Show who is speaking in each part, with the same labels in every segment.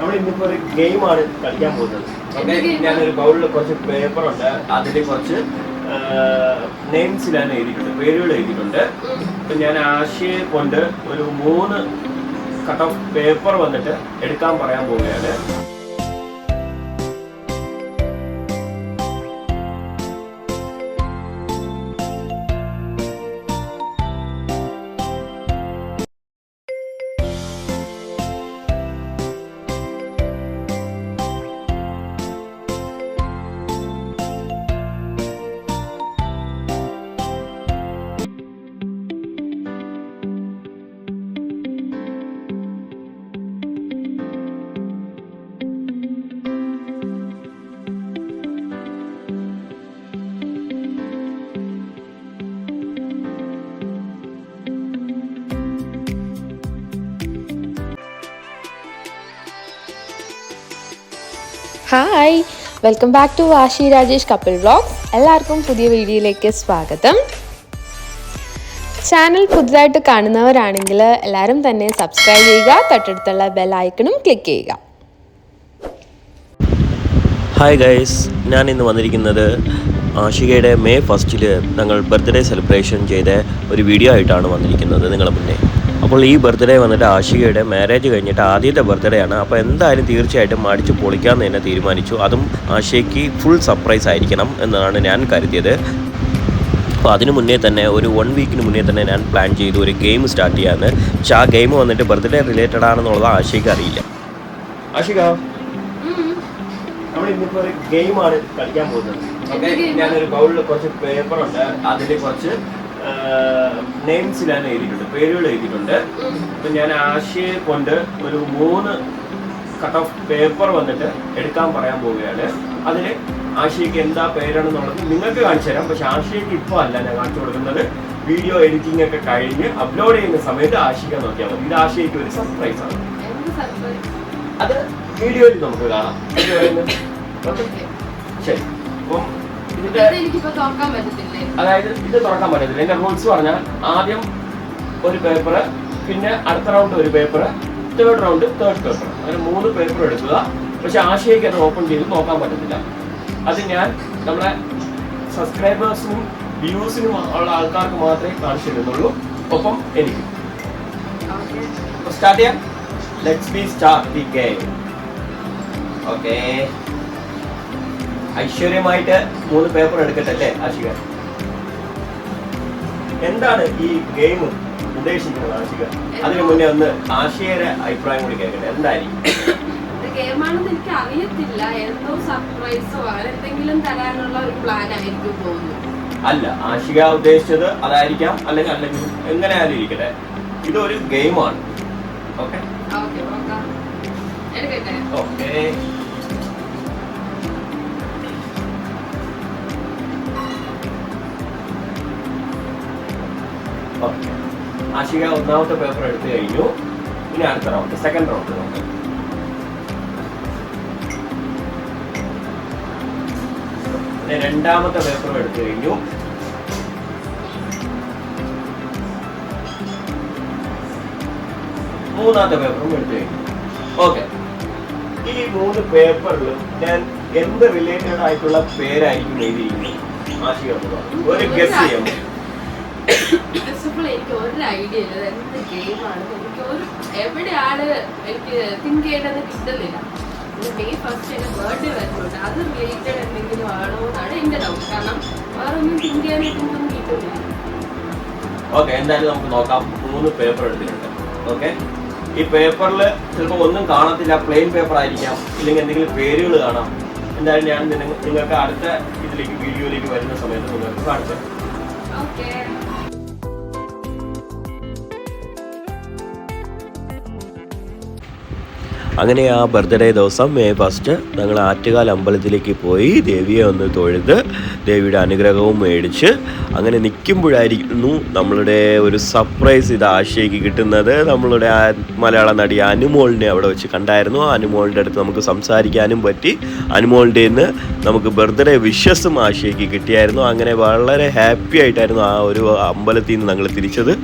Speaker 1: നമ്മൾ ഇന്നിപ്പോ ഒരു ഗെയിമാണ് കളിക്കാൻ പോകുന്നത്. ഓക്കെ.
Speaker 2: ആ?
Speaker 1: ഞാനൊരു ബൗളിൽ കുറച്ച് പേപ്പർ ഉണ്ട് അതിൽ കുറച്ച് നെയിംസ് ഞാൻ എഴുതിയിട്ടുണ്ട് പേരുകൾ എഴുതിയിട്ടുണ്ട്. അപ്പൊ ഞാൻ ആശയെ കൊണ്ട് ഒരു മൂന്ന് കട്ട് ഓഫ് പേപ്പർ വന്നിട്ട് എടുക്കാൻ പറയാൻ പോവുകയാണ്.
Speaker 2: Hi welcome back to Vashi Rajesh couple vlogs എല്ലാവർക്കും പുതിയ വീഡിയോയിലേക്ക് സ്വാഗതം. ചാനൽ പുതുതായിട്ട് കാണുന്നവരാണെങ്കിൽ എല്ലാവരും തന്നെ സബ്സ്ക്രൈബ് ചെയ്യുക തൊട്ടടുത്തുള്ള ബെൽ ഐക്കണും ക്ലിക്ക് ചെയ്യുക.
Speaker 1: ഹായ് ഗൈസ് ഞാൻ ഇന്ന് വന്നിരിക്കുന്നത് ആഷികയുടെ മെയ് ഫസ്റ്റിൽ ഞങ്ങൾ ബർത്ത്ഡേ സെലിബ്രേഷൻ ചെയ്ത ഒരു വീഡിയോ ആയിട്ടാണ് വന്നിരിക്കുന്നത് നിങ്ങളുടെ മുന്നേ. അപ്പോൾ ഈ ബർത്ത്ഡേ വന്നിട്ട് ആഷികയുടെ മാരേജ് കഴിഞ്ഞിട്ട് ആദ്യത്തെ ബർത്ത്ഡേ ആണ്. അപ്പോൾ എന്തായാലും തീർച്ചയായിട്ടും അടിച്ച് പൊളിക്കാമെന്ന് തന്നെ തീരുമാനിച്ചു. അതും ആശയ്ക്ക് ഫുൾ സർപ്രൈസ് ആയിരിക്കണം എന്നാണ് ഞാൻ കരുതിയത്. അപ്പോൾ അതിന് മുന്നേ തന്നെ ഒരു വൺ വീക്കിന് മുന്നേ തന്നെ ഞാൻ പ്ലാൻ ചെയ്തു. ഒരു ഗെയിം സ്റ്റാർട്ട് ചെയ്യാമെന്ന്. പക്ഷേ ആ ഗെയിം വന്നിട്ട് ബർത്ത്ഡേ റിലേറ്റഡ് ആണെന്നുള്ളത് ആഷിക്ക് അറിയില്ല. ആഷിക നമ്മൾ ഇന്നിപ്പോ ഒരു ഗെയിമാണ് കളിക്കാൻ പോകുന്നത്? ഞാനൊരു ബൗളിൽ കുറച്ച് പേപ്പർ ഉണ്ട്. അതിൽ കുറച്ച് നെയിംസ് ഞാൻ എഴുതിയിട്ടുണ്ട് പേരുകൾ എഴുതിയിട്ടുണ്ട്. അപ്പൊ ഞാൻ ആശയെ കൊണ്ട് ഒരു മൂന്ന് കട്ട് ഓഫ് പേപ്പർ വന്നിട്ട് എടുക്കാൻ പറയാൻ പോവുകയാണ്. അതിൽ ആശയ്ക്ക് എന്താ പേരാണെന്നുള്ളത് നിങ്ങൾക്ക് കാണിച്ചു തരാം. പക്ഷെ ആശയ്ക്ക് ഇപ്പോൾ അല്ല ഞാൻ കാണിച്ചു കൊടുക്കുന്നത്. വീഡിയോ എഡിറ്റിംഗ് ഒക്കെ കഴിഞ്ഞ് അപ്ലോഡ് ചെയ്യുന്ന സമയത്ത് ആശിക നോക്കിയാൽ മതി. ഇത് ആശയ്ക്ക് ഒരു സർപ്രൈസ് ആണ്. അത് വീഡിയോയിൽ നമുക്ക് കാണാം? ശരി. അപ്പം ഇതിന്റെ അതായത് ഇത് തുറക്കാൻ പറ്റത്തില്ല. എന്റെ റൂൾസ് പറഞ്ഞാൽ ആദ്യം ഒരു പേപ്പർ പിന്നെ അടുത്ത റൗണ്ട് ഒരു paper third round third paper അങ്ങനെ മൂന്ന് പേപ്പർ എടുക്കുക. പക്ഷെ ആശയക്ക് അത് ഓപ്പൺ ചെയ്ത് നോക്കാൻ പറ്റത്തില്ല. അത് ഞാൻ നമ്മുടെ സബ്സ്ക്രൈബേഴ്സിനും വ്യൂസിനും ഉള്ള ആൾക്കാർക്ക് മാത്രമേ കാണിച്ചു തരുന്നുള്ളൂ ഒപ്പം എനിക്ക്. സ്റ്റാർട്ട് ചെയ്യാം. Let's be start the game okay ഐശ്വര്യമായിട്ട് മൂന്ന് പേപ്പർ എടുക്കട്ടെ അല്ലേ ആശിക? എന്താണ് ഈ ഗെയിം ഉദ്ദേശിക്കുന്നത് ആശിക? അതിനു മുന്നേ ഒന്ന് ആശയയുടെ അഭിപ്രായം കൂടി കേൾക്കട്ടെ എന്തായിരിക്കും?
Speaker 2: ഗെയിമാണെന്ന് എനിക്ക് അറിയത്തില്ല. എന്തോ സർപ്രൈസോ അങ്ങനെ എന്തെങ്കിലും തരാനുള്ള ഒരു പ്ലാൻ ആയിരിക്കും തോന്നുന്നു
Speaker 1: അല്ല ആശിക ഉദ്ദേശിച്ചത് അതായിരിക്കാം അല്ലെങ്കിൽ അല്ലെങ്കിൽ എങ്ങനെ ആയാലും ഇരിക്കട്ടെ ഇതൊരു ഗെയിമാണ് ഓക്കെ?
Speaker 2: ഓക്കെ.
Speaker 1: ആശിക ഒന്നാമത്തെ പേപ്പർ എടുത്തു കഴിഞ്ഞു. ഇനി അടുത്ത റൗണ്ട് സെക്കൻഡ് റൗണ്ട് നോക്കാം. രണ്ടാമത്തെ പേപ്പറും എടുത്തു കഴിഞ്ഞു. മൂന്നാമത്തെ പേപ്പറും എടുത്തു കഴിഞ്ഞു. ഓക്കെ ഈ മൂന്ന് പേപ്പറിലും ഞാൻ എന്ത് റിലേറ്റഡ് ആയിട്ടുള്ള പേരായിരിക്കും എഴുതിയിരിക്കുന്നത്? ആശിക ഒരു ഗസ് ചെയ്യാം.
Speaker 2: First of all, എനിക്ക് ഒരു ഐഡിയ ഇല്ല. എന്ത് ഗെയിമാണ് എനിക്ക് ഒരു എവിടെയാണ് എനിക്ക് തിങ്ക് ചെയ്യേണ്ടത് കിട്ടുന്നില്ല. മെയ് ഫസ്റ്റ് എന്റെ ബർത്ത്ഡേ വരുന്നുണ്ട്. അത് റിലേറ്റഡ് എന്തെങ്കിലും ആണോ എന്നാണ് എന്റെ ഡൗട്ട് കാരണം വേറെ ഒന്നും തിങ്ക് ചെയ്യാനായിട്ടൊന്നും കിട്ടുന്നില്ല.
Speaker 1: ഓക്കെ എന്തായാലും നമുക്ക് നോക്കാം. മൂന്ന് പേപ്പർ എടുത്തിട്ടുണ്ട്. ഓക്കെ ഈ പേപ്പറിൽ ചിലപ്പോൾ ഒന്നും കാണത്തില്ല. പ്ലെയിൻ പേപ്പർ ആയിരിക്കാം. ഇല്ലെങ്കിൽ എന്തെങ്കിലും പേരുകൾ കാണാം. എന്തായാലും ഞാൻ നിങ്ങ- നിങ്ങൾക്ക് അടുത്ത ഇതിലേക്ക് വീഡിയോയിലേക്ക് വരുന്ന സമയത്ത് നിങ്ങൾക്ക് കാണിച്ചു അങ്ങനെ ആ ബർത്ത്ഡേ ദിവസം മെയ് ഫസ്റ്റ് ഞങ്ങൾ ആറ്റുകാൽ അമ്പലത്തിലേക്ക് പോയി ദേവിയെ ഒന്ന് തൊഴുത് ദേവിയുടെ അനുഗ്രഹവും മേടിച്ച് അങ്ങനെ നിൽക്കുമ്പോഴായിരുന്നു നമ്മളുടെ ഒരു സർപ്രൈസ് ഇത് ആശയ്ക്ക് കിട്ടുന്നത്. നമ്മളുടെ മലയാള നടി അനുമോളിനെ അവിടെ വെച്ച് കണ്ടായിരുന്നു. അനുമോളിന്റെ അടുത്ത് നമുക്ക് സംസാരിക്കാനും പറ്റി. അനുമോളിന്റെ നിന്ന് നമുക്ക് ബർത്ത്ഡേ വിശ്വസും ആശയ്ക്ക് കിട്ടിയായിരുന്നു. അങ്ങനെ വളരെ ഹാപ്പി ആയിട്ടായിരുന്നു ആ ഒരു അമ്പലത്തിൽ നിന്ന് ഞങ്ങൾ തിരിച്ചത്.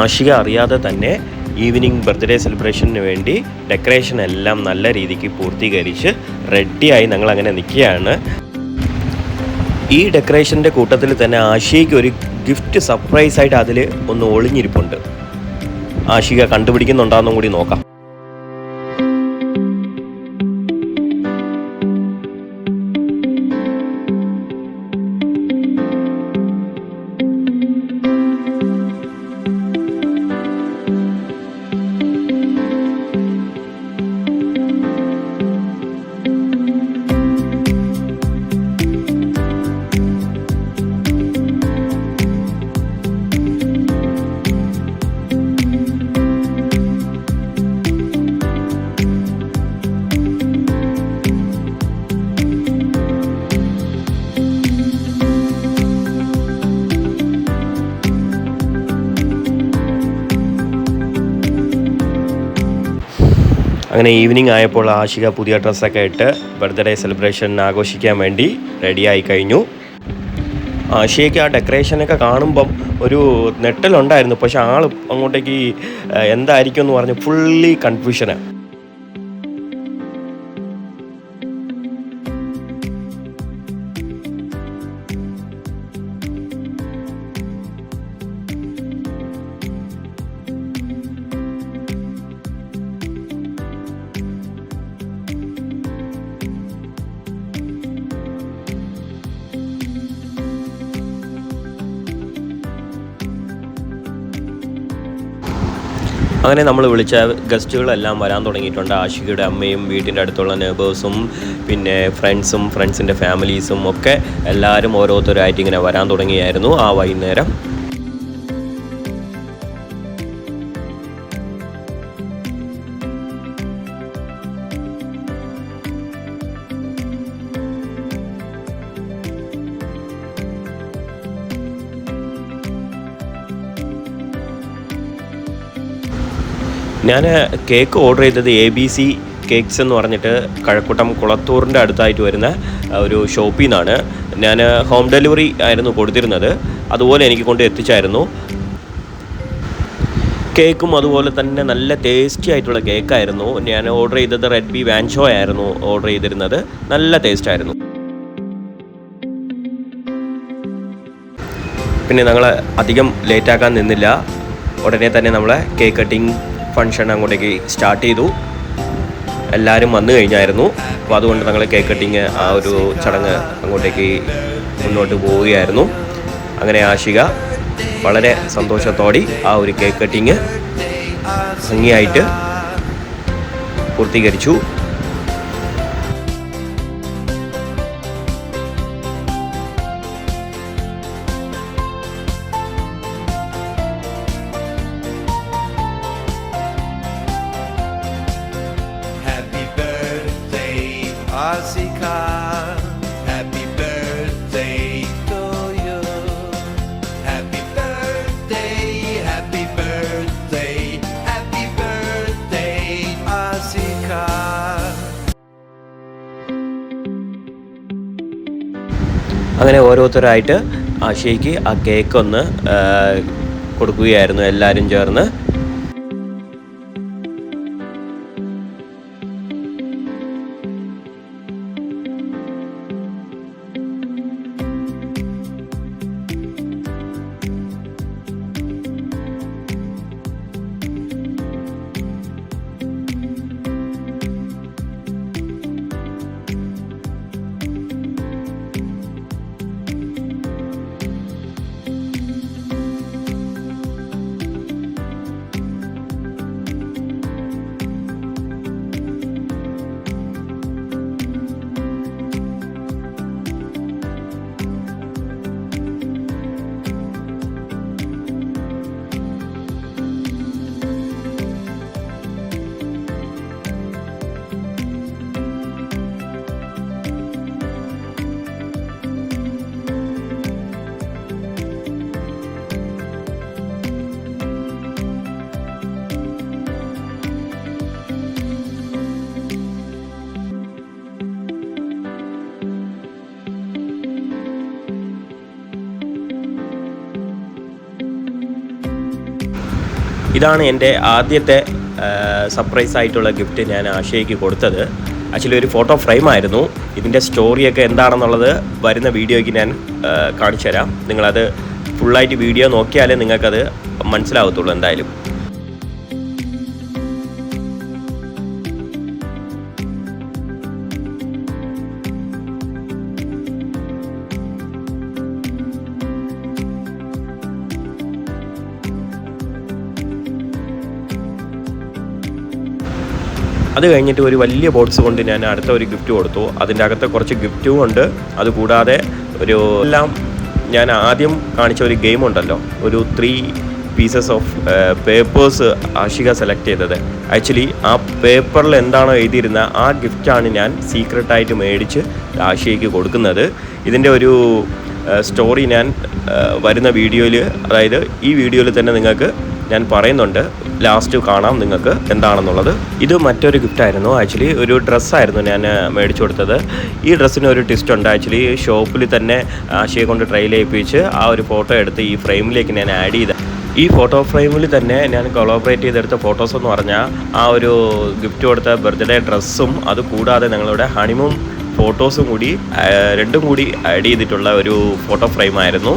Speaker 1: ആഷിക അറിയാതെ തന്നെ ഈവനിങ് ബർത്ത്ഡേ സെലിബ്രേഷന് വേണ്ടി ഡെക്കറേഷൻ എല്ലാം നല്ല രീതിക്ക് പൂർത്തീകരിച്ച് റെഡിയായി ഞങ്ങൾ അങ്ങനെ നിൽക്കുകയാണ്. ഈ ഡെക്കറേഷന്റെ കൂട്ടത്തിൽ തന്നെ ആഷികയ്ക്ക് ഒരു ഗിഫ്റ്റ് സർപ്രൈസായിട്ട് അതിൽ ഒന്ന് ഒളിഞ്ഞിരിപ്പുണ്ട്. ആഷിക കണ്ടുപിടിക്കുന്നുണ്ടാന്നും കൂടി നോക്കാം. അങ്ങനെ ഈവനിങ് ആയപ്പോൾ ആഷിക പുതിയ ഡ്രസ്സൊക്കെ ഇട്ട് ബർത്ത്ഡേ സെലിബ്രേഷൻ ആഘോഷിക്കാൻ വേണ്ടി റെഡിയായി കഴിഞ്ഞു. ആഷിയയ്ക്ക് ആ ഡെക്കറേഷനൊക്കെ കാണുമ്പം ഒരു നെട്ടലുണ്ടായിരുന്നു പക്ഷെ ആൾ അങ്ങോട്ടേക്ക് എന്തായിരിക്കും എന്ന് പറഞ്ഞ് ഫുള്ളി കൺഫ്യൂഷനാണ് അങ്ങനെ നമ്മൾ വിളിച്ച ഗസ്റ്റുകളെല്ലാം വരാൻ തുടങ്ങിയിട്ടുണ്ട്. ആഷികയുടെ അമ്മയും വീട്ടിന്റെ അടുത്തുള്ള നെബേഴ്സും പിന്നെ ഫ്രണ്ട്സും ഫ്രണ്ട്സിന്റെ ഫാമിലീസും ഒക്കെ എല്ലാവരും ഓരോരുത്തരായിട്ട് ഇങ്ങനെ വരാൻ തുടങ്ങിയായിരുന്നു ആ വൈകുന്നേരം. ഞാൻ കേക്ക് ഓർഡർ ചെയ്തത് എ ബി സി കേക്ക്സ് എന്ന് പറഞ്ഞിട്ട് കഴക്കൂട്ടം കുളത്തൂറിന്റെ അടുത്തായിട്ട് വരുന്ന ഒരു ഷോപ്പിൽ നിന്നാണ്. ഞാൻ ഹോം ഡെലിവറി ആയിരുന്നു കൊടുത്തിരുന്നത്. അതുപോലെ എനിക്ക് കൊണ്ട് എത്തിച്ചായിരുന്നു. കേക്കും അതുപോലെ തന്നെ നല്ല ടേസ്റ്റി ആയിട്ടുള്ള കേക്കായിരുന്നു ഞാൻ ഓർഡർ ചെയ്തത് റെഡ് ബി വാൻഷോ ആയിരുന്നു ഓർഡർ ചെയ്തിരുന്നത്. നല്ല ടേസ്റ്റ് ആയിരുന്നു. പിന്നെ ഞങ്ങൾ അധികം ലേറ്റാക്കാൻ നിന്നില്ല. ഉടനെ തന്നെ നമ്മളെ കേക്ക് കട്ടിങ് ഫങ്ഷൻ അങ്ങോട്ടേക്ക് സ്റ്റാർട്ട് ചെയ്തു. എല്ലാവരും വന്നു കഴിഞ്ഞായിരുന്നു. അപ്പോൾ അതുകൊണ്ട് ഞങ്ങൾ കേക്ക് കട്ടിങ് ആ ഒരു ചടങ്ങ് അങ്ങോട്ടേക്ക് മുന്നോട്ട് പോവുകയായിരുന്നു. അങ്ങനെ ആശിക വളരെ സന്തോഷത്തോടെ ആ ഒരു കേക്ക് കട്ടിങ് ഭംഗിയായിട്ട് പൂർത്തീകരിച്ചു. അങ്ങനെ ഓരോരുത്തരായിട്ട് ആശയ്ക്ക് ആ കേക്ക് ഒന്ന് കൊടുക്കുകയായിരുന്നു എല്ലാവരും ചേർന്ന്. ഇതാണ് എന്റെ ആദ്യത്തെ സർപ്രൈസ് ആയിട്ടുള്ള ഗിഫ്റ്റ് ഞാൻ ആശയ്ക്ക് കൊടുത്തത്. ആക്ച്വലി ഒരു ഫോട്ടോ ഫ്രെയിം ആയിരുന്നു. ഇതിന്റെ സ്റ്റോറിയൊക്കെ എന്താണെന്നുള്ളത് വരുന്ന വീഡിയോയ്ക്ക് ഞാൻ കാണിച്ചു തരാം നിങ്ങളത് ഫുള്ളായിട്ട് വീഡിയോ നോക്കിയാലേ നിങ്ങൾക്കത് മനസ്സിലാവത്തുള്ളൂ എന്തായാലും. അത് കഴിഞ്ഞിട്ട് ഒരു വലിയ ബോക്സ് കൊണ്ട് ഞാൻ അടുത്ത ഒരു ഗിഫ്റ്റ് കൊടുത്തു. അതിന്റെ അകത്ത് കുറച്ച് ഗിഫ്റ്റും ഉണ്ട്. അതുകൂടാതെ ഒരു എല്ലാം ഞാൻ ആദ്യം കാണിച്ച ഒരു ഗെയിം ഉണ്ടല്ലോ. ഒരു three pieces of papers Ashika select ചെയ്തത്. ആക്ച്വലി ആ പേപ്പറിൽ എന്താണോ എഴുതിയിരുന്നത് ആ ഗിഫ്റ്റാണ് ഞാൻ സീക്രട്ടായിട്ട് മേടിച്ച് ആഷിയയ്ക്ക് കൊടുക്കുന്നത്. ഇതിന്റെ ഒരു സ്റ്റോറി ഞാൻ വരുന്ന വീഡിയോയിൽ അതായത് ഈ വീഡിയോയിൽ തന്നെ നിങ്ങൾക്ക് ഞാൻ പറയുന്നുണ്ട്. ലാസ്റ്റ് കാണാം നിങ്ങൾക്ക് എന്താണെന്നുള്ളത്. ഇത് മറ്റൊരു ഗിഫ്റ്റ് ആയിരുന്നു. ആക്ച്വലി ഒരു ഡ്രസ്സായിരുന്നു ഞാൻ മേടിച്ചു കൊടുത്തത്. ഈ ഡ്രസ്സിന് ഒരു ട്വിസ്റ്റ് ഉണ്ട്. ആക്ച്വലി ഷോപ്പിൽ തന്നെ ആശയെ കൊണ്ട് ട്രയൽ ചെയ്യിപ്പിച്ച് ആ ഒരു ഫോട്ടോ എടുത്ത് ഈ ഫ്രെയിമിലേക്ക് ഞാൻ ആഡ് ചെയ്ത. ഈ ഫോട്ടോ ഫ്രെയിമിൽ തന്നെ ഞാൻ കൊളോബറേറ്റ് ചെയ്തെടുത്ത ഫോട്ടോസ് എന്ന് പറഞ്ഞാൽ ആ ഒരു ഗിഫ്റ്റ് കൊടുത്ത ബർത്ത്ഡേ ഡ്രസ്സും അത് കൂടാതെ ഞങ്ങളുടെ ഹണിമൂൺ ഫോട്ടോസും കൂടി രണ്ടും കൂടി ആഡ് ചെയ്തിട്ടുള്ള ഒരു ഫോട്ടോ ഫ്രെയിമായിരുന്നു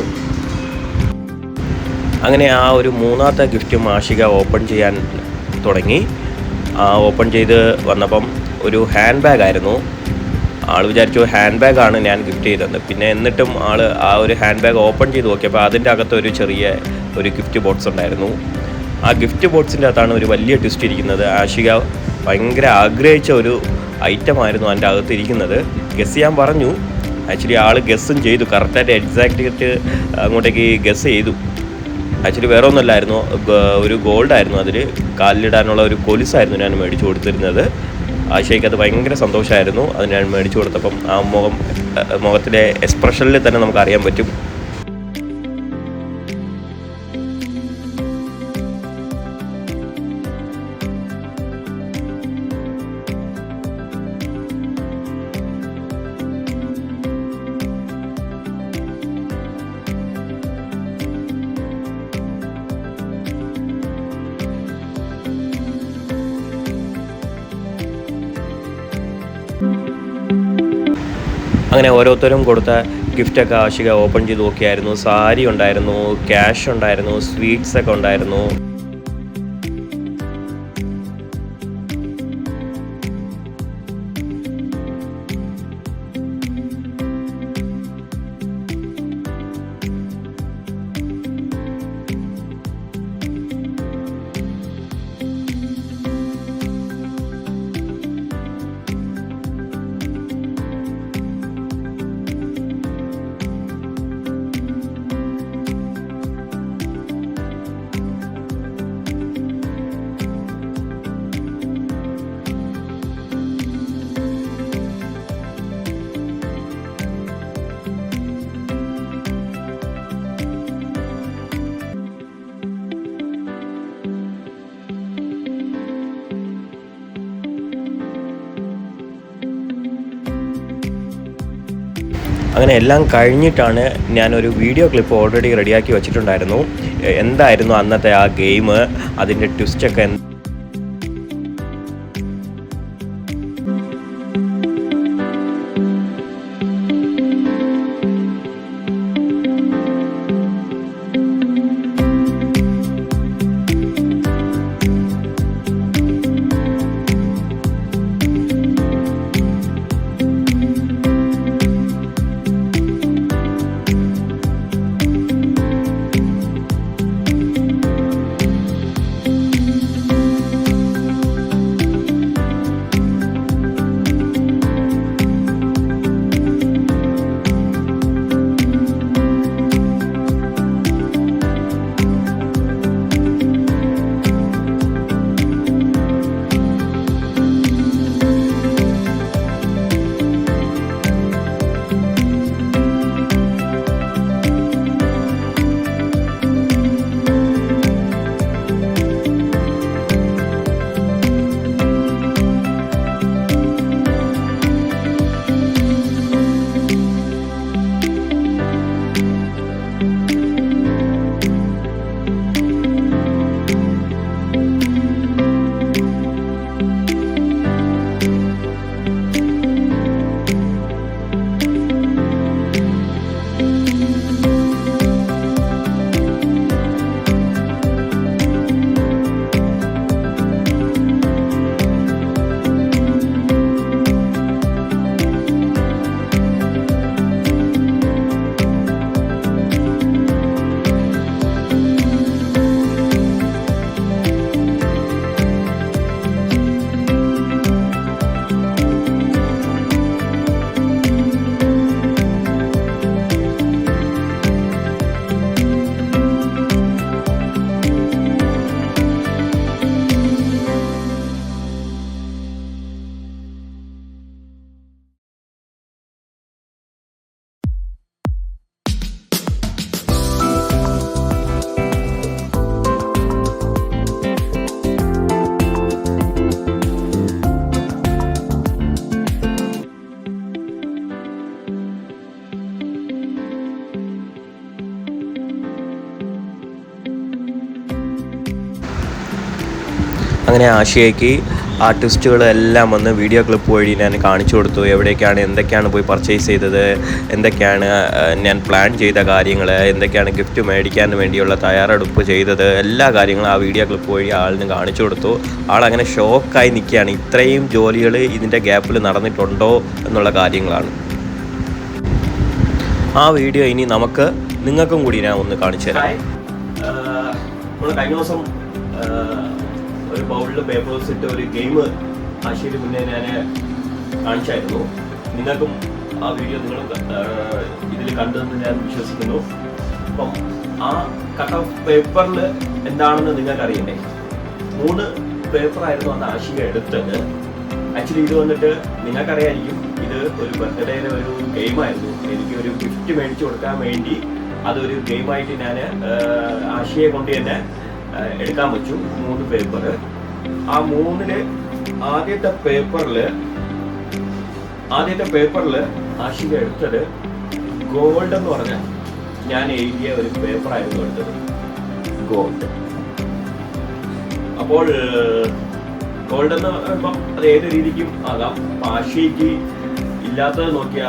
Speaker 1: അങ്ങനെ ആ ഒരു മൂന്നാമത്തെ ഗിഫ്റ്റ് ആഷിക ഓപ്പൺ ചെയ്യാൻ തുടങ്ങി. ആ ഓപ്പൺ ചെയ്ത് വന്നപ്പം ഒരു ഹാൻഡ് ബാഗ് ആയിരുന്നു. ആൾ വിചാരിച്ചു ഹാൻഡ് ബാഗാണ് ഞാൻ ഗിഫ്റ്റ് ചെയ്തത്. പിന്നെ എന്നിട്ടും ആൾ ആ ഒരു ഹാൻഡ് ബാഗ് ഓപ്പൺ ചെയ്ത് നോക്കിയപ്പോൾ അതിന്റെ അകത്ത് ഒരു ചെറിയ ഒരു ഗിഫ്റ്റ് ബോക്സ് ഉണ്ടായിരുന്നു. ആ ഗിഫ്റ്റ് ബോക്സിന്റെ അകത്താണ് ഒരു വലിയ ട്വിസ്റ്റ് ഇരിക്കുന്നത്. ആഷിക ഭയങ്കര ആഗ്രഹിച്ച ഒരു ഐറ്റം ആയിരുന്നു അതിന്റെ അകത്ത് ഇരിക്കുന്നത്. ഗസ് ചെയ്യാൻ പറഞ്ഞു. ആക്ച്വലി ആൾ ഗസ്സും ചെയ്തു. കറക്റ്റായിട്ട് എക്സാക്റ്റ് അങ്ങോട്ടേക്ക് ഗസ് ചെയ്തു. ആക്ച്വലി വേറെ ഒന്നല്ലായിരുന്നു. ഒരു ഗോൾഡ് ആയിരുന്നു അതിൽ കാലിലിടാനുള്ള ഒരു കൊലുസായിരുന്നു ഞാൻ മേടിച്ചു കൊടുത്തിരുന്നത്. ആശയ്ക്ക് അത് ഭയങ്കര സന്തോഷമായിരുന്നു അത് ഞാൻ മേടിച്ചു കൊടുത്തപ്പം ആ മുഖം മുഖത്തിലെ എക്സ്പ്രഷനിൽ തന്നെ നമുക്ക് അറിയാൻ പറ്റും. അങ്ങനെ ഓരോരുത്തരും കൊടുത്ത ഗിഫ്റ്റൊക്കെ ആശിക ഓപ്പൺ ചെയ്ത് നോക്കിയായിരുന്നു. സാരി ഉണ്ടായിരുന്നു ക്യാഷ് ഉണ്ടായിരുന്നു സ്വീറ്റ്സ് ഒക്കെ ഉണ്ടായിരുന്നു. അങ്ങനെ എല്ലാം കഴിഞ്ഞിട്ടാണ് ഞാനൊരു വീഡിയോ ക്ലിപ്പ് ഓൾറെഡി റെഡിയാക്കി വെച്ചിട്ടുണ്ടായിരുന്നു. എന്തായിരുന്നു അന്നത്തെ ആ ഗെയിം അതിന്റെ ട്വിസ്റ്റൊക്കെ അങ്ങനെ ആശയയ്ക്ക് ആർട്ടിസ്റ്റുകളെല്ലാം വന്ന് വീഡിയോ ക്ലിപ്പ് വഴി ഞാൻ കാണിച്ചു കൊടുത്തു. എവിടേക്കാണ് എന്തൊക്കെയാണ് പോയി പർച്ചേസ് ചെയ്തത് എന്തൊക്കെയാണ് ഞാൻ പ്ലാൻ ചെയ്ത കാര്യങ്ങൾ എന്തൊക്കെയാണ് ഗിഫ്റ്റ് മേടിക്കാൻ വേണ്ടിയുള്ള തയ്യാറെടുപ്പ് ചെയ്തത് എല്ലാ കാര്യങ്ങളും ആ വീഡിയോ ക്ലിപ്പ് വഴി ആളിന് കാണിച്ചു കൊടുത്തു. ആളങ്ങനെ ഷോക്കായി നിൽക്കുകയാണ്. ഇത്രയും ജോലികൾ ഇതിന്റെ ഗ്യാപ്പിൽ നടന്നിട്ടുണ്ടോ എന്നുള്ള കാര്യങ്ങളാണ്. ആ വീഡിയോ ഇനി നമുക്ക് നിങ്ങൾക്കും കൂടി ഞാൻ ഒന്ന് കാണിച്ചു തരാം. കഴിഞ്ഞ ദിവസം ഒരു ബൗളിൽ പേപ്പേഴ്സ് ഇട്ട് ഒരു ഗെയിം ആശയിൽ മുന്നേ ഞാൻ കാണിച്ചായിരുന്നു. നിങ്ങൾക്കും ആ വീഡിയോ നിങ്ങൾ ഇതിൽ കണ്ടതെന്ന് ഞാൻ വിശ്വസിക്കുന്നു. അപ്പം ആ കട്ട് ഓഫ് പേപ്പറിൽ എന്താണെന്ന് നിങ്ങൾക്ക് അറിയണ്ടേ മൂന്ന് പേപ്പറായിരുന്നു അന്ന് ആശിക എടുത്തത്. ആക്ച്വലി ഇത് വന്നിട്ട് നിങ്ങൾക്കറിയായിരിക്കും ഇത് ഒരു ബർത്ത്ഡേയുടെ ഒരു ഗെയിമായിരുന്നു എനിക്ക് ഒരു ഗിഫ്റ്റ് മേടിച്ചു കൊടുക്കാൻ വേണ്ടി അതൊരു ഗെയിമായിട്ട് ഞാൻ ആശയെ കൊണ്ട് തന്നെ എടുക്കാൻ വെച്ചു മൂന്ന് പേപ്പർ ആ മൂന്നിൽ ആദ്യത്തെ പേപ്പറിൽ ആദ്യത്തെ പേപ്പറിൽ ആശിക എടുത്തത് ഗോൾഡ് എന്ന് പറഞ്ഞ ഞാൻ എഴുതിയ ഒരു പേപ്പർ പേപ്പറായിരുന്നു എടുത്തത്. ഗോൾഡ്. അപ്പോൾ ഗോൾഡ് എന്ന് പറയുമ്പം അത് ഏത് രീതിക്കും ആകാം. ആശിക്ക് ഇല്ലാത്തത് നോക്കിയ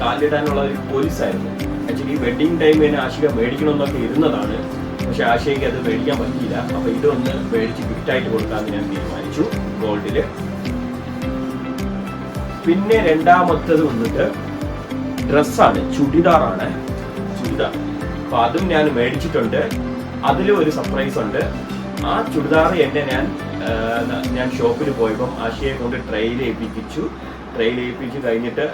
Speaker 1: കാലിടാനുള്ള ഒരു പോലീസായിരുന്നു ആക്ച്വലി വെഡിങ് ടൈമിന് ആശിക മേടിക്കണമെന്നൊക്കെ ഇരുന്നതാണ്. പക്ഷെ ആശയ്ക്ക് അത് മേടിക്കാൻ പറ്റിയില്ല. അപ്പൊ ഇതൊന്ന് മേടിച്ച് ഗിഫ്റ്റായിട്ട് കൊടുക്കാമെന്ന് ഞാൻ തീരുമാനിച്ചു ഗോൾഡിൽ. പിന്നെ രണ്ടാമത്തത് വന്നിട്ട് ഡ്രസ്സാണ് ചുടിദാറാണ് ചുടിദാർ അപ്പൊ അതും ഞാൻ മേടിച്ചിട്ടുണ്ട്. അതിലും ഒരു സർപ്രൈസ് ഉണ്ട്. ആ ചുടിദാർ എന്നെ ഞാൻ ഞാൻ ഷോപ്പിൽ പോയപ്പം ആശയെ കൊണ്ട് ട്രെയിൽ ഏൽപ്പിച്ചു. ട്രെയിൽ ഏൽപ്പിച്ച് കഴിഞ്ഞിട്ട്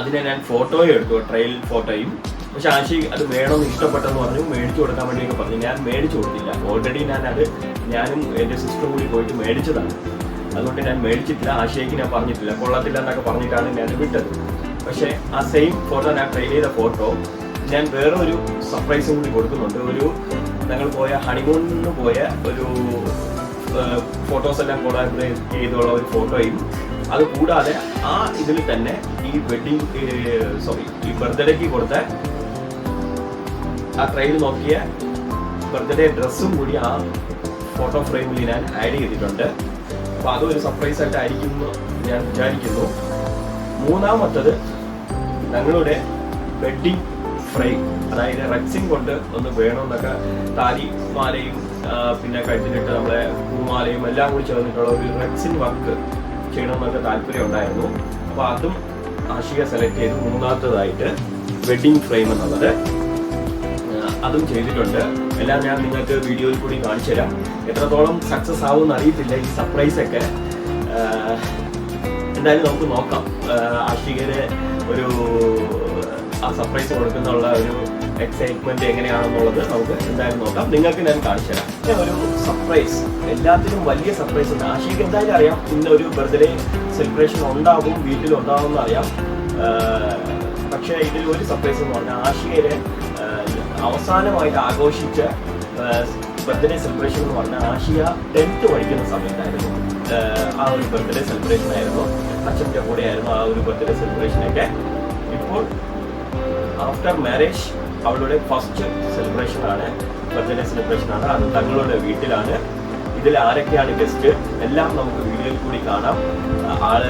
Speaker 1: അതിനെ ഞാൻ ഫോട്ടോയും എടുത്തു ട്രെയിൽ ഫോട്ടോയും പക്ഷെ ആശി അത് വേണമെന്ന് ഇഷ്ടപ്പെട്ടെന്ന് പറഞ്ഞു മേടിച്ചു കൊടുക്കാൻ വേണ്ടിയൊക്കെ പറഞ്ഞു. ഞാൻ മേടിച്ചു കൊടുത്തില്ല. ഓൾറെഡി ഞാൻ അത് ഞാനും എന്റെ സിസ്റ്ററും കൂടി പോയിട്ട് മേടിച്ചതാണ്. അതുകൊണ്ട് ഞാൻ മേടിച്ചിട്ടില്ല. ആശയ്ക്ക് ഞാൻ പറഞ്ഞിട്ടില്ല. കൊള്ളത്തില്ല എന്നൊക്കെ പറഞ്ഞിട്ടാണ് ഞാൻ വിട്ടത്. പക്ഷേ ആ സെയിം ഫോട്ടോ ഞാൻ ട്രൈ ചെയ്ത ഫോട്ടോ ഞാൻ വേറെ ഒരു സർപ്രൈസും കൂടി കൊടുക്കുന്നുണ്ട്. ഒരു ഞങ്ങൾ പോയ ഹണിമൂണിന് പോയ ഒരു ഫോട്ടോസ് എല്ലാം കൊളാബറേറ്റ് ചെയ്തുള്ള ഒരു ഫോട്ടോയും അത് കൂടാതെ ആ ഇതിൽ തന്നെ ഈ വെഡിങ് സോറി ഈ ബർത്ത്ഡേക്ക് കൊടുത്ത ആ ട്രെയിൽ നോക്കിയ ബർത്ത്ഡേ ഡ്രസ്സും കൂടി ആ ഫോട്ടോ ഫ്രെയിമിൽ ഞാൻ ആഡ് ചെയ്തിട്ടുണ്ട്. അപ്പോൾ അതൊരു സർപ്രൈസ് ആയിട്ടായിരിക്കും എന്ന് ഞാൻ വിചാരിക്കുന്നു. മൂന്നാമത്തത് ഞങ്ങളുടെ വെഡ്ഡിങ് ഫ്രെയിം അതായത് റക്സിങ് കൊണ്ട് ഒന്ന് വേണമെന്നൊക്കെ താലി മാലയും പിന്നെ കഴുത്തിലിട്ട് നമ്മളെ പൂമാലയും എല്ലാം കൂടി ചേർന്നിട്ടുള്ള ഒരു റക്സിൻ വർക്ക് ചെയ്യണമെന്നൊക്കെ താല്പര്യം ഉണ്ടായിരുന്നു. അപ്പോൾ അതും ആഷിക സെലക്ട് ചെയ്ത് മൂന്നാമത്തതായിട്ട് വെഡ്ഡിങ് ഫ്രെയിം എന്നുള്ളത്. അതും ചെയ്തിട്ടുണ്ട്. എല്ലാം ഞാൻ നിങ്ങൾക്ക് വീഡിയോയിൽ കൂടി കാണിച്ചു തരാം. എത്രത്തോളം സക്സസ് ആവുമെന്ന് അറിയത്തില്ല ഈ സർപ്രൈസ് ഒക്കെ. എന്തായാലും നമുക്ക് നോക്കാം. ആഷികര് ഒരു ആ സർപ്രൈസ് കൊടുക്കുന്നുള്ള ഒരു എക്സൈറ്റ്മെന്റ് എങ്ങനെയാണെന്നുള്ളത് നമുക്ക് എന്തായാലും നോക്കാം. നിങ്ങൾക്ക് ഞാൻ കാണിച്ചു തരാം. ഒരു സർപ്രൈസ് എല്ലാത്തിനും വലിയ സർപ്രൈസ് ഉണ്ട്. ആഷിക്ക് എന്തായാലും അറിയാം. ഇന്ന് ഒരു ബർത്ത്ഡേ സെലിബ്രേഷൻ ഉണ്ടാവും വീട്ടിൽ ഉണ്ടാവും അറിയാം. പക്ഷേ ഇതിൽ ഒരു സർപ്രൈസ് എന്ന് പറഞ്ഞാൽ ആഷികരെ അവസാനമായിട്ട് ആഘോഷിച്ച ബർത്ത്ഡേ സെലിബ്രേഷൻ എന്ന് പറഞ്ഞാൽ ആഷിയ ടെൻത്ത് പഠിക്കുന്ന സമയത്തായിരുന്നു. ആ ഒരു ബർത്ത്ഡേ സെലിബ്രേഷൻ ആയിരുന്നു. അച്ഛന്റെ കൂടെ ആയിരുന്നു ആ ഒരു ബർത്ത്ഡേ സെലിബ്രേഷനൊക്കെ ഇപ്പോൾ ആഫ്റ്റർ മാരേജ് അവളുടെ ഫസ്റ്റ് സെലിബ്രേഷൻ ആണ് ബർത്ത്ഡേ സെലിബ്രേഷൻ ആണ്. അത് തങ്ങളുടെ വീട്ടിലാണ്. ഇതിൽ ആരൊക്കെയാണ് ഗസ്റ്റ് എല്ലാം നമുക്ക് വീഡിയോയിൽ കൂടി കാണാം. ആൾ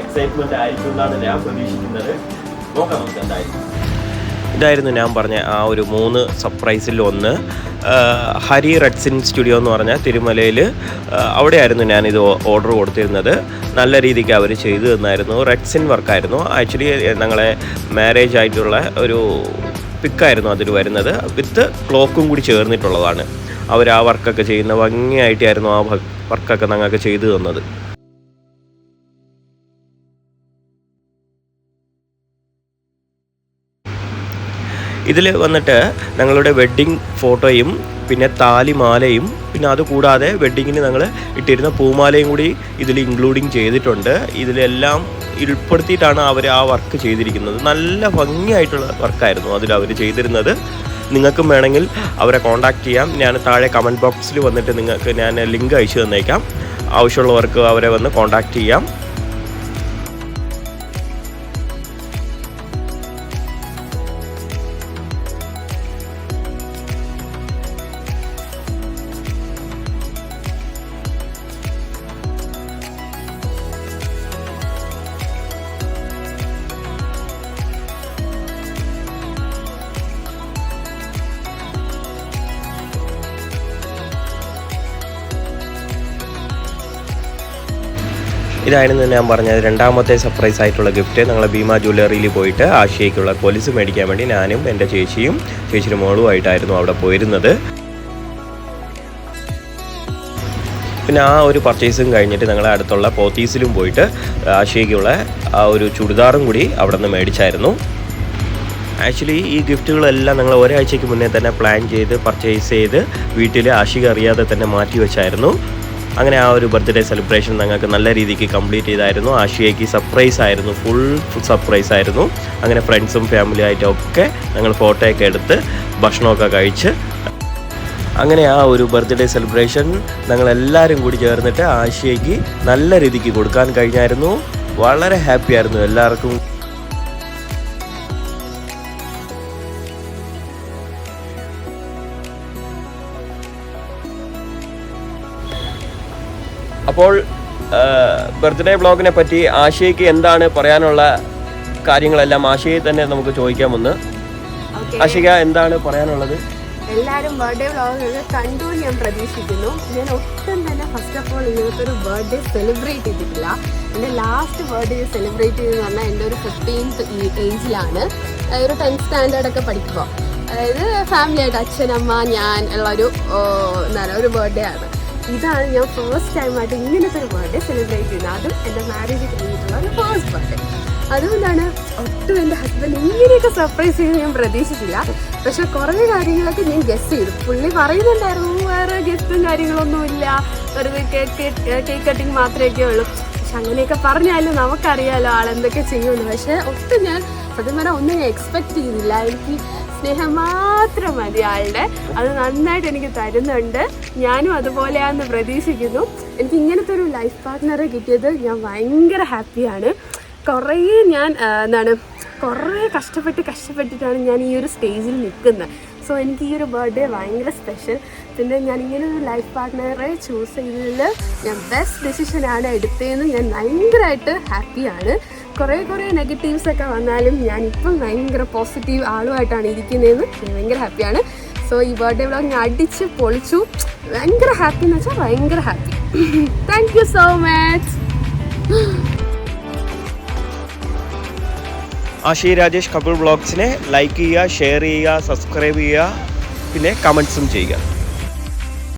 Speaker 1: എക്സൈറ്റ്മെന്റ് ആയിരിക്കും എന്നാണ് ഞാൻ പ്രതീക്ഷിക്കുന്നത്. നോക്കാം നമുക്ക് എന്തായാലും. ഇതായിരുന്നു ഞാൻ പറഞ്ഞ ആ ഒരു മൂന്ന് സർപ്രൈസിൽ ഒന്ന്. ഹരി റെഡ്സിൻ സ്റ്റുഡിയോ എന്ന് പറഞ്ഞ തിരുമലയിൽ അവിടെയായിരുന്നു ഞാനിത് ഓർഡർ കൊടുത്തിരുന്നത്. നല്ല രീതിക്ക് അവർ ചെയ്തു തന്നായിരുന്നു. റെഡ്സിൻ വർക്കായിരുന്നു ആക്ച്വലി ഞങ്ങളെ മാരേജ് ആയിട്ടുള്ള ഒരു പിക്കായിരുന്നു അതിൽ വരുന്നത്. വിത്ത് ക്ലോക്കും കൂടി ചേർന്നിട്ടുള്ളതാണ്. അവർ ആ വർക്കൊക്കെ ചെയ്യുന്ന ഭംഗിയായിട്ടായിരുന്നു ആ വർക്കൊക്കെ ഞങ്ങൾക്ക് ചെയ്തു തന്നത്. ഇതിൽ വന്നിട്ട് ഞങ്ങളുടെ വെഡ്ഡിങ് ഫോട്ടോയും പിന്നെ താലിമാലയും പിന്നെ അതുകൂടാതെ വെഡ്ഡിങ്ങിന് ഞങ്ങൾ ഇട്ടിരുന്ന പൂമാലയും കൂടി ഇതിൽ ഇൻക്ലൂഡിങ് ചെയ്തിട്ടുണ്ട്. ഇതിലെല്ലാം ഉൾപ്പെടുത്തിയിട്ടാണ് അവർ ആ വർക്ക് ചെയ്തിരിക്കുന്നത്. നല്ല ഭംഗിയായിട്ടുള്ള വർക്കായിരുന്നു അതിൽ അവർ ചെയ്തിരുന്നത്. നിങ്ങൾക്കും വേണമെങ്കിൽ അവരെ കോൺടാക്റ്റ് ചെയ്യാം. ഞാൻ താഴെ കമന്റ് ബോക്സിൽ വന്നിട്ട് നിങ്ങൾക്ക് ഞാൻ ലിങ്ക് അയച്ചു തന്നേക്കാം. ആവശ്യമുള്ളവർക്ക് അവരെ വന്ന് കോൺടാക്റ്റ് ചെയ്യാം. ഇതായിരുന്നു ഞാൻ പറഞ്ഞത്. രണ്ടാമത്തെ സർപ്രൈസ് ആയിട്ടുള്ള ഗിഫ്റ്റ് ഞങ്ങൾ ഭീമ ജ്വല്ലറിയിൽ പോയിട്ട് ആശയക്കുള്ള കൊലുസ് മേടിക്കാൻ വേണ്ടി ഞാനും എന്റെ ചേച്ചിയും ചേച്ചിയുടെ മോളുമായിട്ടായിരുന്നു അവിടെ പോയിരുന്നത്. പിന്നെ ആ ഒരു പർച്ചേസും കഴിഞ്ഞിട്ട് ഞങ്ങൾ അടുത്തുള്ള പോത്തീസിലും പോയിട്ട് ആശയ്ക്കുള്ള ആ ഒരു ചുരിദാറും കൂടി അവിടെ നിന്ന് മേടിച്ചായിരുന്നു. ആക്ച്വലി ഈ ഗിഫ്റ്റുകളെല്ലാം ഞങ്ങൾ ഒരാഴ്ചയ്ക്ക് മുന്നേ തന്നെ പ്ലാൻ ചെയ്ത് പർച്ചേസ് ചെയ്ത് വീട്ടിൽ ആശിക അറിയാതെ തന്നെ മാറ്റി വെച്ചായിരുന്നു. അങ്ങനെ ആ ഒരു ബർത്ത്ഡേ സെലിബ്രേഷൻ ഞങ്ങൾക്ക് നല്ല രീതിക്ക് കംപ്ലീറ്റ് ചെയ്തായിരുന്നു. ആഷിയയ്ക്ക് സർപ്രൈസ് ആയിരുന്നു. ഫുൾ സർപ്രൈസ് ആയിരുന്നു. അങ്ങനെ ഫ്രണ്ട്സും ഫാമിലി ആയിട്ടൊക്കെ ഞങ്ങൾ ഫോട്ടോയൊക്കെ എടുത്ത് ഭക്ഷണമൊക്കെ കഴിച്ച് അങ്ങനെ ആ ഒരു ബർത്ത്ഡേ സെലിബ്രേഷൻ ഞങ്ങൾ എല്ലാവരും കൂടി ചേർന്നിട്ട് ആഷിയയ്ക്ക് നല്ല രീതിക്ക് കൊടുക്കാൻ കഴിഞ്ഞായിരുന്നു. വളരെ ഹാപ്പി ആയിരുന്നു എല്ലാവർക്കും. അപ്പോൾ ബർത്ത്ഡേ ബ്ലോഗിനെ പറ്റി ആശയ്ക്ക് എന്താണ് പറയാനുള്ള കാര്യങ്ങളെല്ലാം ആശയെ തന്നെ നമുക്ക് ചോദിക്കാമെന്ന്. ആശിക എന്താണ് പറയാനുള്ളത്?
Speaker 2: എല്ലാവരും ബർത്ത്ഡേ വ്ളോഗൊക്കെ കണ്ടു ഞാൻ പ്രതീക്ഷിക്കുന്നു. ഞാൻ ഒട്ടും തന്നെ ഫസ്റ്റ് ഓഫ് ഓൾ ഇങ്ങനത്തെ ഒരു ബർത്ത്ഡേ സെലിബ്രേറ്റ് ചെയ്തിട്ടില്ല. എന്റെ ലാസ്റ്റ് ബർത്ത്ഡേ സെലിബ്രേറ്റ് ചെയ്തെന്ന് പറഞ്ഞാൽ എന്റെ ഒരു ഫിഫ്റ്റീൻത്ത് ഏജിലാണ് ഒരു ടെൻത്ത് സ്റ്റാൻഡേർഡൊക്കെ പഠിക്കുമ്പോൾ അതായത് ഫാമിലിയായിട്ട് അച്ഛനമ്മ അച്ഛൻ അമ്മ ഞാൻ ഉള്ളൊരു എന്താ എന്താണ് ഒരു ബർത്ത്ഡേ ആണ്. ഇതാണ് ഞാൻ ഫസ്റ്റ് ടൈമായിട്ട് ഇങ്ങനത്തെ ഒരു ബർത്ത്ഡേ സെലിബ്രേറ്റ് ചെയ്യുന്നത്. അതും എന്റെ മാരേജ് കഴിഞ്ഞിട്ടുള്ള ഒരു ഫസ്റ്റ് ബർത്ത്ഡേ അതുകൊണ്ടാണ് ഒട്ടും എന്റെ ഹസ്ബൻഡ് ഇങ്ങനെയൊക്കെ സർപ്രൈസ് ചെയ്ത് ഞാൻ പ്രതീക്ഷിച്ചില്ല. പക്ഷെ കുറേ കാര്യങ്ങളൊക്കെ ഞാൻ ഗസ് ചെയ്തു. പുള്ളി പറയുന്നുണ്ടായിരുന്നു വേറെ ഗസ്റ്റും കാര്യങ്ങളൊന്നുമില്ല. വെറുതെ കേക്ക് കേക്ക് കട്ടിങ് മാത്രമേ ഉള്ളൂ. പക്ഷെ അങ്ങനെയൊക്കെ പറഞ്ഞാലും നമുക്കറിയാലോ ആളെന്തൊക്കെ ചെയ്യുമെന്ന്. പക്ഷെ ഒട്ടും ഞാൻ സത്യം പറഞ്ഞാൽ ഒന്നും ഞാൻ എക്സ്പെക്ട് ചെയ്തില്ല. എനിക്ക് സ്നേഹം മാത്രം മതി ആളുടെ. അത് നന്നായിട്ട് എനിക്ക് തരുന്നുണ്ട്. ഞാനും അതുപോലെയാണെന്ന് പ്രതീക്ഷിക്കുന്നു. എനിക്ക് ഇങ്ങനത്തെ ഒരു ലൈഫ് പാർട്ട്ണറെ കിട്ടിയത് ഞാൻ ഭയങ്കര ഹാപ്പിയാണ് കുറേ ഞാൻ എന്താണ് കുറേ കഷ്ടപ്പെട്ട് കഷ്ടപ്പെട്ടിട്ടാണ് ഞാൻ ഈ ഒരു സ്റ്റേജിൽ നിൽക്കുന്നത്. സോ എനിക്ക് ഈ ഒരു ബർത്ത്ഡേ ഭയങ്കര സ്പെഷ്യൽ പിന്നെ ഞാൻ ഇങ്ങനെ ഒരു ലൈഫ് പാർട്ട്ണറെ ചൂസ് ചെയ്തതിൽ ഞാൻ ബെസ്റ്റ് ഡെസിഷനാണ് എടുത്തതെന്ന് ഞാൻ ഭയങ്കരമായിട്ട് ഹാപ്പിയാണ് കുറേ കുറേ നെഗറ്റീവ്സ് ഒക്കെ വന്നാലും ഇപ്പം ഭയങ്കര പോസിറ്റീവ് ആളുമായിട്ടാണ് ഇരിക്കുന്നതെന്ന് ഞാൻ ഭയങ്കര ഹാപ്പിയാണ് സോ ഈ ബർത്ത്ഡേ വ്ളോഗ് ഞാൻ അടിച്ച് പൊളിച്ചു. ഭയങ്കര ഹാപ്പി എന്ന് വെച്ചാൽ ഭയങ്കര happy thank you so much
Speaker 1: Ashi Rajesh couple ബ്ലോഗ്സിനെ like ചെയ്യുക ഷെയർ ചെയ്യുക സബ്സ്ക്രൈബ് ചെയ്യുക പിന്നെ കമൻസും ചെയ്യുക.